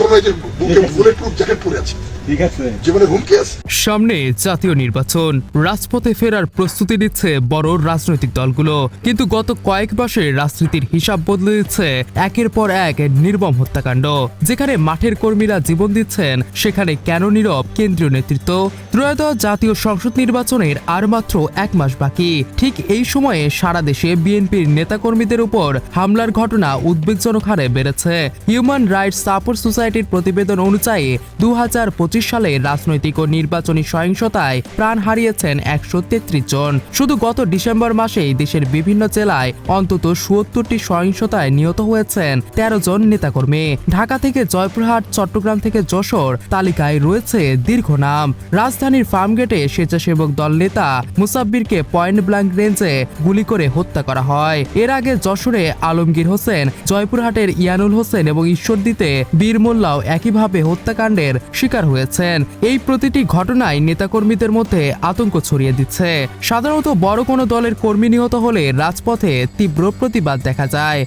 এখনও এই যে বুকে বুলেট প্রুফ জ্যাকেট পরে আছে। ঠিক আছে। জীবনে হুমকি আছে? সামনে জাতীয় নির্বাচন। রাজপথে ফেরার প্রস্তুতি নিচ্ছে বড় রাজনৈতিক দলগুলো। কিন্তু গত কয়েক মাসে রাজনীতির হিসাব বদলে দিচ্ছে একের পর এক নির্মম হত্যাকাণ্ড। যেখানে মাঠের কর্মীরা জীবন দিচ্ছেন সেখানে কেন নীরব কেন্দ্রীয় নেতৃত্ব? ত্রয়োদশ জাতীয় সংসদ নির্বাচনের আর মাত্র এক মাস বাকি। ঠিক এই সময়ে সারা দেশে বিএনপির নেতাকর্মীদের উপর হামলার ঘটনা উদ্বেগজনক হারে বেড়েছে। হিউম্যান রাইটস সাপোর্ট সোসাইটির প্রতিবেদন অনুযায়ী দু হাজার পঁচিশ সালে রাজনৈতিক ও নির্বাচনী সহিংসতায় প্রাণ হারিয়েছেন একশো তেত্রিশ জন। শুধু গত ডিসেম্বর মাসেই দেশের বিভিন্ন জেলায় অন্তত সুয়ত্তরটি সহিংসতায় নিহত হয়েছেন তেরো জন নেতাকর্মী। ঢাকা থেকে জয়পুরহাট, চট্টগ্রাম থেকে যশোর তালিকায় রয়েছে দীর্ঘ নাম। রাজধানীর ফার্মগেটে স্বেচ্ছাসেবক দল নেতা মুসাব্বিরকে পয়েন্ট ব্ল্যাঙ্ক রেঞ্জে গুলি করে হত্যা করা হয়। এর আগে যশোরে আলমগীর হোসেন, জয়পুরহাটের ইয়ানুল হোসেন এবং ঈশ্বরদীতে বীর মোল্লাও একইভাবে হত্যাকাণ্ডের শিকার হয়েছেন। এই প্রতিটি ঘটনায় নেতাকর্মীদের মধ্যে আতঙ্ক ছড়িয়ে দিচ্ছে। সাধারণত বড় কোনো দলের কর্মী নিহত হলে রাজপথে তীব্র প্রতিবাদ দেখা যায়।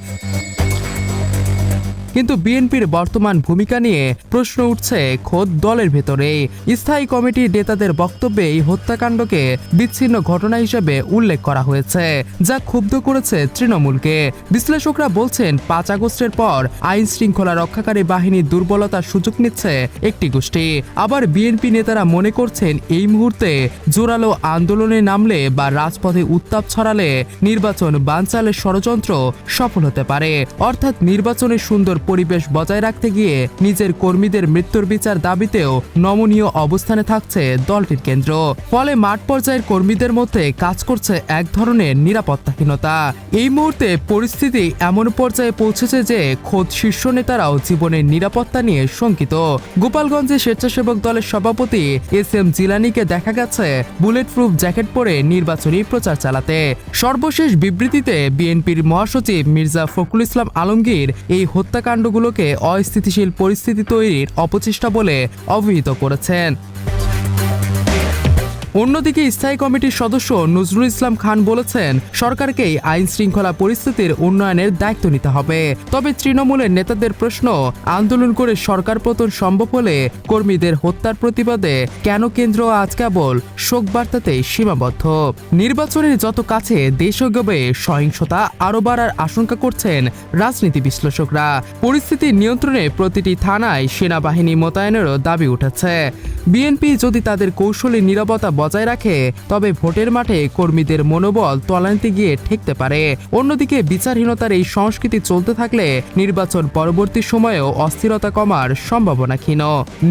কিন্তু বিএনপির বর্তমান ভূমিকা নিয়ে প্রশ্ন উঠছে খোদ দলের ভেতরে। স্থায়ী কমিটির নেতাদের বক্তব্যে এই হত্যাকাণ্ডকে বিচ্ছিন্ন ঘটনা হিসেবে উল্লেখ করা হয়েছে, যা ক্ষুব্ধ করেছে তৃণমূলকে। বিশ্লেষকরা বলছেন, পাঁচ আগস্টের পর আইন শৃঙ্খলা রক্ষাকারী বাহিনীর দুর্বলতার সুযোগ নিচ্ছে একটি গোষ্ঠী। আবার বিএনপি নেতারা মনে করছেন, এই মুহূর্তে জোরালো আন্দোলনে নামলে বা রাজপথে উত্তাপ ছড়ালে নির্বাচন বানচালের ষড়যন্ত্র সফল হতে পারে। অর্থাৎ নির্বাচনের সুন্দর পরিবেশ বজায় রাখতে গিয়ে নিজের কর্মীদের মৃত্যুর বিচার দাবিতেও নমনীয় অবস্থানে থাকছে দলটির কেন্দ্র। ফলে মাঠ পর্যায়ের কর্মীদের মধ্যে কাজ করছে এক ধরনের নিরাপত্তাহীনতা। এই মুহূর্তে পরিস্থিতি এমন পর্যায়ে পৌঁছেছে যে খোদ শীর্ষ নেতারাও জীবনের নিরাপত্তা নিয়ে শঙ্কিত। গোপালগঞ্জে স্বেচ্ছাসেবক দলের সভাপতি এস এম জিলানিকে দেখা গেছে বুলেট প্রুফ জ্যাকেট পরে নির্বাচনী প্রচার চালাতে। সর্বশেষ বিবৃতিতে বিএনপির মহাসচিব মির্জা ফখরুল ইসলাম আলমগীর এই হত্যাকাণ্ডগুলোকে অস্থিতিশীল পরিস্থিতি তৈরির অপচেষ্টা বলে অভিহিত করেছেন। অন্যদিকে স্থায়ী কমিটির সদস্য নজরুল ইসলাম খান বলেছেন, সরকারকেই আইন শৃঙ্খলা পরিস্থিতির উন্নয়নের দায়িত্ব নিতে হবে। তবে তৃণমূলের নেতাদের প্রশ্ন, আন্দোলন করে সরকার পতন সম্ভব হলে কর্মীদের হত্যার প্রতিবাদে কেন কেন্দ্র আজ কেবল শোক বার্তাতেই সীমাবদ্ধ? নির্বাচনের যত কাছে দেশ এগোবে সহিংসতা আরও বাড়ার আশঙ্কা করছেন রাজনীতি বিশ্লেষকরা। পরিস্থিতি নিয়ন্ত্রণে প্রতিটি থানায় সেনাবাহিনী মোতায়েনেরও দাবি উঠেছে। বিএনপি যদি তাদের কৌশলী নিরাপত্তা বজায় রাখে, তবে ভোটের মাঠে কর্মীদের মনোবল তলানিতে গিয়ে ঠেকতে পারে। অন্যদিকে বিচারহীনতার এই সংস্কৃতি চলতে থাকলে নির্বাচন পরবর্তী সময়েও অস্থিরতা কমার সম্ভাবনা ক্ষীণ।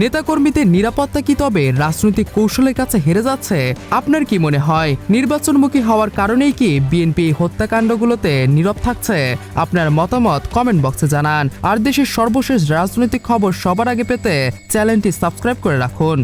নেতাকর্মীদের নিরাপত্তা কি তবে রাজনৈতিক কৌশলের কাছে হেরে যাচ্ছে? আপনার কি মনে হয়? নির্বাচনমুখী হওয়ার কারণেই কি বিএনপি হত্যাকাণ্ডগুলোতে নীরব থাকছে? আপনার মতামত কমেন্ট বক্সে জানান। আর দেশের সর্বশেষ রাজনৈতিক খবর সবার আগে পেতে চ্যানেলটি সাবস্ক্রাইব করে রাখুন।